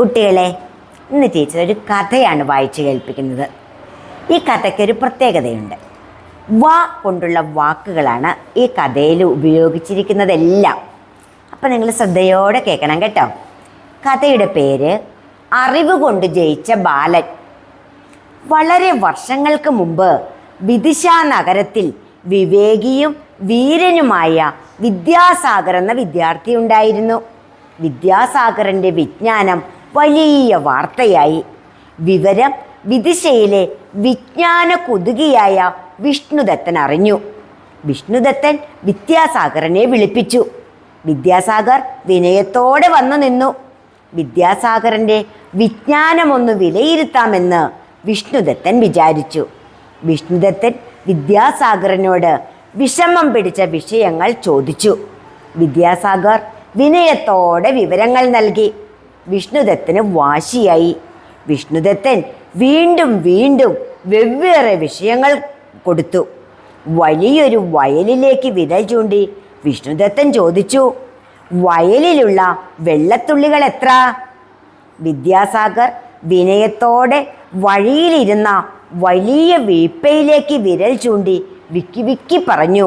കുട്ടികളെ ഇന്ന് ടീച്ചർ ഒരു കഥയാണ് വായിച്ചു കേൾപ്പിക്കുന്നത്. ഈ കഥയ്ക്ക് ഒരു പ്രത്യേകതയുണ്ട്. വ കൊണ്ടുള്ള വാക്കുകളാണ് ഈ കഥയിൽ ഉപയോഗിച്ചിരിക്കുന്നതെല്ലാം. അപ്പം നിങ്ങൾ ശ്രദ്ധയോടെ കേൾക്കണം കേട്ടോ. കഥയുടെ പേര് അറിവ് കൊണ്ട് ജയിച്ച ബാലൻ. വളരെ വർഷങ്ങൾക്ക് മുമ്പ് വിദിശ നഗരത്തിൽ വിവേകിയും വീരനുമായ വിദ്യാസാഗർ എന്ന വിദ്യാർത്ഥി ഉണ്ടായിരുന്നു. വിദ്യാസാഗറിന്റെ വിജ്ഞാനം വലിയ വാർത്തയായി. വിവരം വിദിശയിലെ വിജ്ഞാന കൊതുകിയായ വിഷ്ണുദത്തൻ അറിഞ്ഞു. വിഷ്ണുദത്തൻ വിദ്യാസാഗറിനെ വിളിപ്പിച്ചു. വിദ്യാസാഗർ വിനയത്തോടെ വന്നു നിന്നു. വിദ്യാസാഗറിന്റെ വിജ്ഞാനമൊന്ന് വിലയിരുത്താമെന്ന് വിഷ്ണുദത്തൻ വിചാരിച്ചു. വിഷ്ണുദത്തൻ വിദ്യാസാഗറിനോട് വിഷമം പിടിച്ച വിഷയങ്ങൾ ചോദിച്ചു. വിദ്യാസാഗർ വിനയത്തോടെ വിവരങ്ങൾ നൽകി. വിഷ്ണുദത്തന് വാശിയായി. വിഷ്ണുദത്തൻ വീണ്ടും വീണ്ടും വെവ്വേറെ വിഷയങ്ങൾ കൊടുത്തു. വലിയൊരു വയലിലേക്ക് വിരൽ ചൂണ്ടി വിഷ്ണുദത്തൻ ചോദിച്ചു വയലിലുള്ള വെള്ളത്തുള്ളികൾ എത്ര? വിദ്യാസാഗർ വിനയത്തോടെ വഴിയിലിരുന്ന വലിയ വീപ്പയിലേക്ക് വിരൽ ചൂണ്ടി വിക്കി വിക്കി പറഞ്ഞു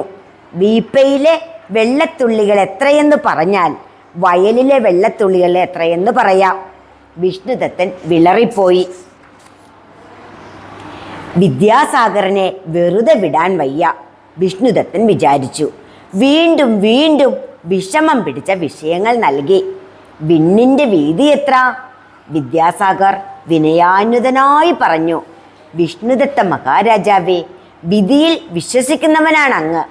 വീപ്പയിലെ വെള്ളത്തുള്ളികൾ എത്രയെന്ന് പറഞ്ഞാൽ വയലിലെ വെള്ളത്തുള്ളികൾ എത്രയെന്ന് പറയാം. വിഷ്ണുദത്തൻ വിളറിപ്പോയി. വിദ്യാസാഗറിനെ വെറുതെ വിടാൻ വയ്യ വിഷ്ണുദത്തൻ വിചാരിച്ചു. വീണ്ടും വീണ്ടും വിഷമം പിടിച്ച വിഷയങ്ങൾ നൽകി. വിണ്ണിന്റെ വീതി എത്ര? വിദ്യാസാഗർ വിനയാനുതനായി പറഞ്ഞു. വിഷ്ണുദത്ത മഹാരാജാവേ വിധിയിൽ വിശ്വസിക്കുന്നവനാണ് അങ്ങ്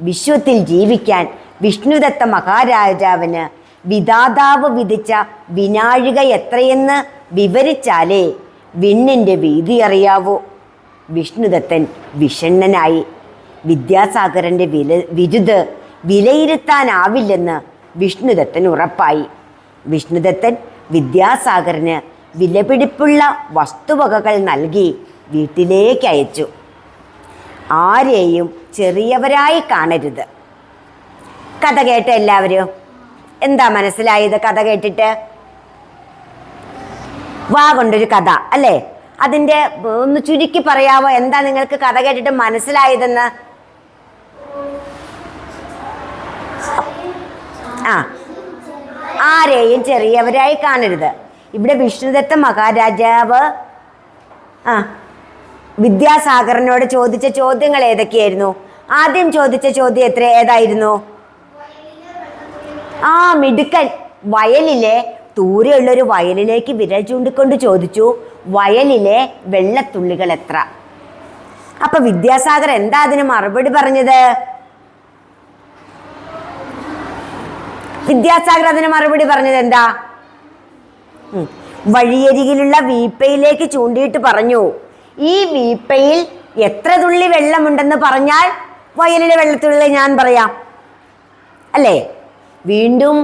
വിശ്വത്തിൽ ജീവിക്കാൻ വിഷ്ണുദത്ത മഹാരാജാവിന് വിധാതാവ് വിധിച്ച വിനാഴിക എത്രയെന്ന് വിവരിച്ചാലേ വിണ്ണിന്റെ വീതി അറിയാവൂ. വിഷ്ണുദത്തൻ വിഷണ്ണനായി. വിദ്യാസാഗരന്റെ വില വിരുത് വിലയിരുത്താനാവില്ലെന്ന് വിഷ്ണുദത്തൻ ഉറപ്പായി. വിഷ്ണുദത്തൻ വിദ്യാസാഗറിന് വിലപിടിപ്പുള്ള വസ്തുവകകൾ നൽകി വീട്ടിലേക്ക് അയച്ചു. ആരെയും ചെറിയവരായി കാണരുത്. കഥ കേട്ട എല്ലാവരും എന്താ മനസ്സിലായത് കഥ കേട്ടിട്ട്? വാ കൊണ്ടൊരു കഥ അല്ലേ? അതിന്റെ ഒന്ന് ചുരുക്കി പറയാവോ എന്താ നിങ്ങൾക്ക് കഥ കേട്ടിട്ട് മനസ്സിലായതെന്ന്? ആ. ആരെയും ചെറിയവരായി കാണരുത്. ഇവിടെ വിഷ്ണുദത്ത മഹാരാജാവ് ആ വിദ്യാസാഗറിനോട് ചോദിച്ച ചോദ്യങ്ങൾ ഏതൊക്കെയായിരുന്നു? ആദ്യം ചോദിച്ച ചോദ്യം എത്ര ഏതായിരുന്നു? ആ മിടുക്കൻ വയലിലെ ദൂരെയുള്ളൊരു വയലിലേക്ക് വിരൽ ചൂണ്ടിക്കൊണ്ട് ചോദിച്ചു വയലിലെ വെള്ളത്തുള്ളികൾ എത്ര? അപ്പൊ വിദ്യാസാഗർ എന്താ അതിന് മറുപടി പറഞ്ഞത്? വിദ്യാസാഗർ അതിന് മറുപടി പറഞ്ഞത് എന്താ. വഴിയരികിലുള്ള വീപ്പയിലേക്ക് ചൂണ്ടിയിട്ട് പറഞ്ഞു ഈ വീപ്പയിൽ എത്ര തുള്ളി വെള്ളമുണ്ടെന്ന് പറഞ്ഞാൽ വയലിലെ വെള്ളത്തുള്ളി ഞാൻ പറയാം. അല്ലേ? വീണ്ടും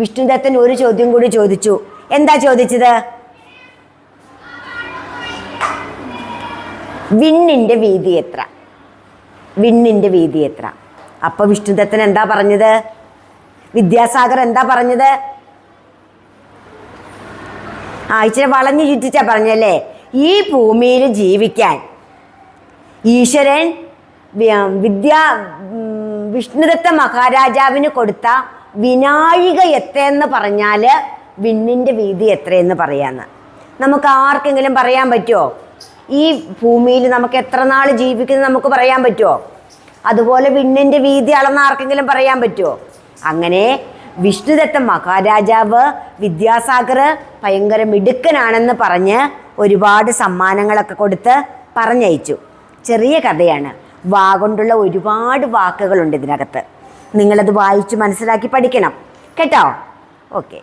വിഷ്ണുദത്തൻ ഒരു ചോദ്യം കൂടി ചോദിച്ചു. എന്താ ചോദിച്ചത്? വിണ്ണിന്റെ വീതി എത്ര? വിണ്ണിന്റെ വീതി എത്ര? അപ്പൊ വിഷ്ണുദത്തൻ എന്താ പറഞ്ഞത്? വിദ്യാസാഗർ എന്താ പറഞ്ഞത്? ആ ഇച്ചിരി വളഞ്ഞു ചുറ്റിച്ചാ പറഞ്ഞല്ലേ? ഈ ഭൂമിയിൽ ജീവിക്കാൻ ഈശ്വരൻ വിദ്യ വിഷ്ണുദത്ത മഹാരാജാവിന് കൊടുത്ത വിനാഴിക എത്രയെന്ന് പറഞ്ഞാൽ വിണ്ണിന്റെ വീതി എത്രയെന്ന് പറയാന്ന്. നമുക്ക് ആർക്കെങ്കിലും പറയാൻ പറ്റുമോ ഈ ഭൂമിയിൽ നമുക്ക് എത്ര നാൾ ജീവിക്കുന്നത് നമുക്ക് പറയാൻ പറ്റുമോ അതുപോലെ വിണ്ണിന്റെ വീതി അളന്ന് ആർക്കെങ്കിലും പറയാൻ പറ്റുമോ അങ്ങനെ വിഷ്ണുദത്ത മഹാരാജാവ് വിദ്യാസാഗർ ഭയങ്കര മിടുക്കനാണെന്ന് പറഞ്ഞ് ഒരുപാട് സമ്മാനങ്ങളൊക്കെ കൊടുത്ത് പറഞ്ഞയച്ചു. ചെറിയ കഥയാണ്. വാ കൊണ്ടുള്ള ഒരുപാട് വാക്കുകളുണ്ട് ഇതിനകത്ത്. നിങ്ങളത് വായിച്ച് മനസ്സിലാക്കി പഠിക്കണം. കേട്ടോ? ഓക്കെ.